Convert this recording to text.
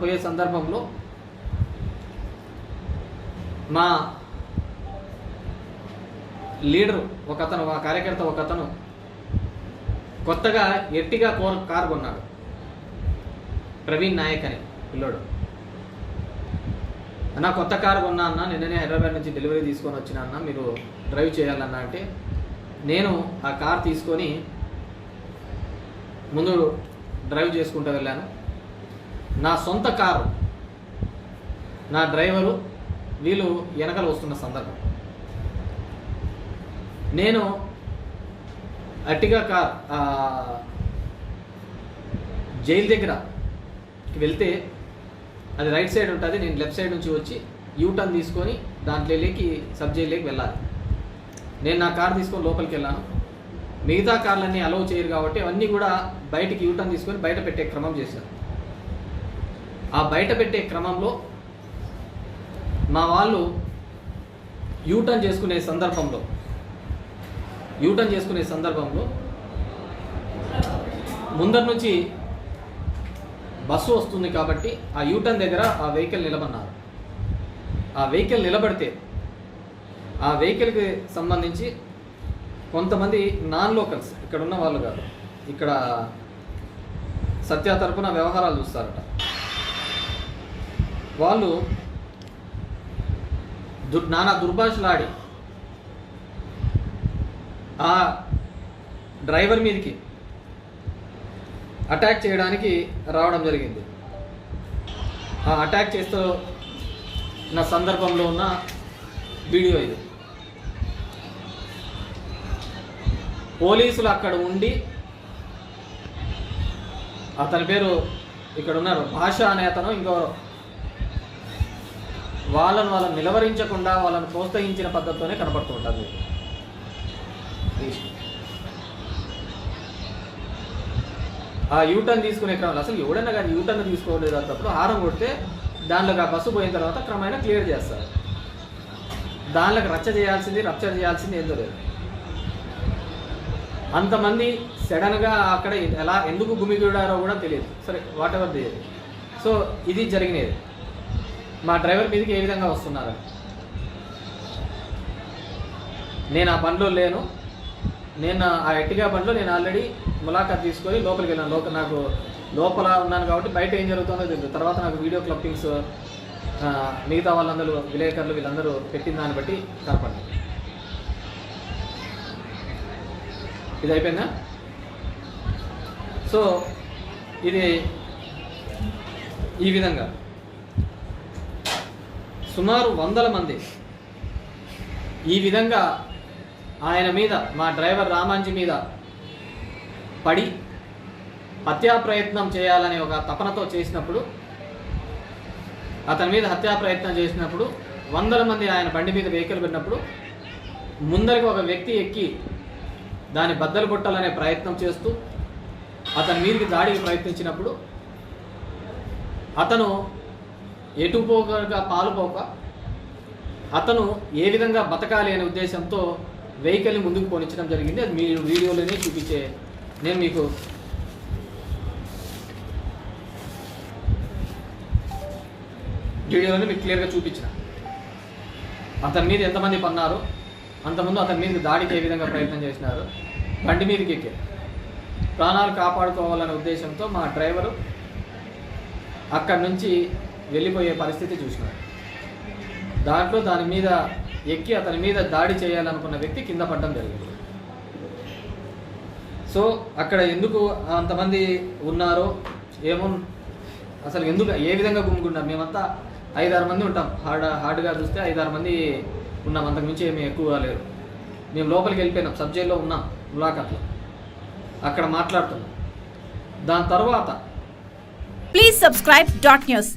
పోయే సందర్భంలో మా లీడరు ఒక అతను మా కార్యకర్త ఒక అతను కొత్తగా ఎర్టిగా కోర్ కార్ కొన్నాడు. ప్రవీణ్ నాయక్ అని పిల్లోడు. అన్న కొత్త కారు కొన్నా అన్న నిన్ననే హైదరాబాద్ నుంచి డెలివరీ తీసుకొని వచ్చిన అన్న మీరు డ్రైవ్ చేయాలన్న అంటే నేను ఆ కార్ తీసుకొని ముందు డ్రైవ్ చేసుకుంటూ వెళ్ళాను. నా సొంత కారు నా డ్రైవరు వీళ్ళు వెనకలు వస్తున్న సందర్భం. నేను అట్టిగా కార్ జైల్ జైలు దగ్గర వెళ్తే అది రైట్ సైడ్ ఉంటుంది నేను లెఫ్ట్ సైడ్ నుంచి వచ్చి యూటర్న్ తీసుకొని దాంట్లో లేకి సబ్ జైల్లోకి వెళ్ళాలి. నేను నా కార్ తీసుకొని లోపలికి వెళ్ళాను. మిగతా కార్లన్నీ అలౌ చేయరు కాబట్టి అవన్నీ కూడా బయటికి యూటర్న్ తీసుకొని బయట పెట్టే క్రమం చేశాను ఆ బయట పెట్టే క్రమంలో మా వాళ్ళు యూటర్న్ చేసుకునే సందర్భంలో యూటర్న్ చేసుకునే సందర్భంలో ముందర నుంచి బస్సు వస్తుంది కాబట్టి ఆ యూటర్న్ దగ్గర ఆ వెహికల్ నిలబన్నారు ఆ వెహికల్ నిలబడితే ఆ వెహికల్కి సంబంధించి కొంతమంది నాన్ లోకల్స్ ఇక్కడ ఉన్న వాళ్ళు కాదు ఇక్కడ సత్య తరపున వ్యవహారాలు చూస్తారట. వాళ్ళు దుర్ నానా దుర్భాషలాడి ఆ డ్రైవర్ మీదకి అటాక్ చేయడానికి రావడం జరిగింది. ఆ అటాక్ చేస్తూ నా సందర్భంలో ఉన్న వీడియో ఇది. పోలీసులు అక్కడ ఉండి అతని పేరు ఇక్కడ ఉన్నారు. భాష అనే అతను ఇంకో వాళ్ళను వాళ్ళని నిలవరించకుండా వాళ్ళని ప్రోత్సహించిన పద్ధతితోనే కనపడుతూ ఉంటుంది. ఆ యూటర్న్ తీసుకునే క్రమంలో అసలు ఎవడైనా కానీ యూటర్న్ తీసుకోలేదు అన్నప్పుడు హారం కొడితే దానిలోకి ఆ బస్సు పోయిన తర్వాత క్రమేణా క్లియర్ చేస్తారు. దానిలోకి రచ్చ చేయాల్సింది రప్చర్ చేయాల్సింది ఏందో లేదు. అంతమంది సడన్గా అక్కడ ఎలా ఎందుకు గుమిగూడారో కూడా తెలియదు. సరే వాట్ ఎవర్ తెలియదు సో ఇది జరిగినది. మా డ్రైవర్ మీదకి ఏ విధంగా వస్తున్నారు? నేను ఆ బండిలో లేను. నేను ఆ ఎట్టిగా బండిలో నేను ఆల్రెడీ ములాఖాత్ తీసుకొని లోపలికి వెళ్ళాను. లోపల నాకు లోపల ఉన్నాను కాబట్టి బయట ఏం జరుగుతుందో తెలియదు. తర్వాత నాకు వీడియో క్లప్పింగ్స్ మిగతా వాళ్ళందరూ విలేకరులు వీళ్ళందరూ పెట్టిన దాన్ని బట్టి కనపడి ఇది అయిపోయిందా? సో ఇది ఈ విధంగా. సుమారు వందల మంది. ఈ విధంగా ఆయన మీద మా డ్రైవర్ రామాంజీ మీద పడి హత్యా ప్రయత్నం చేయాలనే ఒక తపనతో చేసినప్పుడు అతని మీద హత్యా ప్రయత్నం చేసినప్పుడు వందల మంది ఆయన బండి మీద వెహికల్ పెట్టినప్పుడు ముందరికి ఒక వ్యక్తి ఎక్కి దాన్ని బద్దలు కొట్టాలనే ప్రయత్నం చేస్తూ అతని మీదకి దాడికి ప్రయత్నించినప్పుడు అతను ఎటుపోకగా పాలుపోక అతను ఏ విధంగా బతకాలి అనే ఉద్దేశంతో వెహికల్ని ముందుకు పోనించడం జరిగింది. అది మీరు వీడియోలోనే చూపించే నేను మీకు వీడియోలోనే మీకు క్లియర్గా చూపించిన. అతని మీద ఎంతమంది పన్నారు? అంతకుముందు అతని మీద దాడికి ఏ విధంగా ప్రయత్నం చేసినారు? బండి మీదకి ఎక్కారు. ప్రాణాలు కాపాడుకోవాలనే ఉద్దేశంతో మా డ్రైవరు అక్కడి నుంచి వెళ్ళిపోయే పరిస్థితి చూసినాడు దాంట్లో దాని మీద ఎక్కి అతని మీద దాడి చేయాలనుకున్న వ్యక్తి కింద పడడం జరిగింది. సో అక్కడ ఎందుకు అంతమంది ఉన్నారో ఏమో అసలు ఎందుకు ఏ విధంగా గుమ్ముకున్నారు మేమంతా ఐదారు మంది ఉంటాం. హార్డ్ హార్డ్గా చూస్తే ఐదారు మంది ఉన్నాం. అంతకుమించి ఏమీ ఎక్కువ లేరు మేము లోపలికి వెళ్ళిపోయినాం. సబ్జెక్ట్లో ఉన్నాం. ములాఖాట్లో అక్కడ మాట్లాడుతున్నాం. దాని తర్వాత ప్లీజ్ సబ్స్క్రైబ్ డాట్ న్యూస్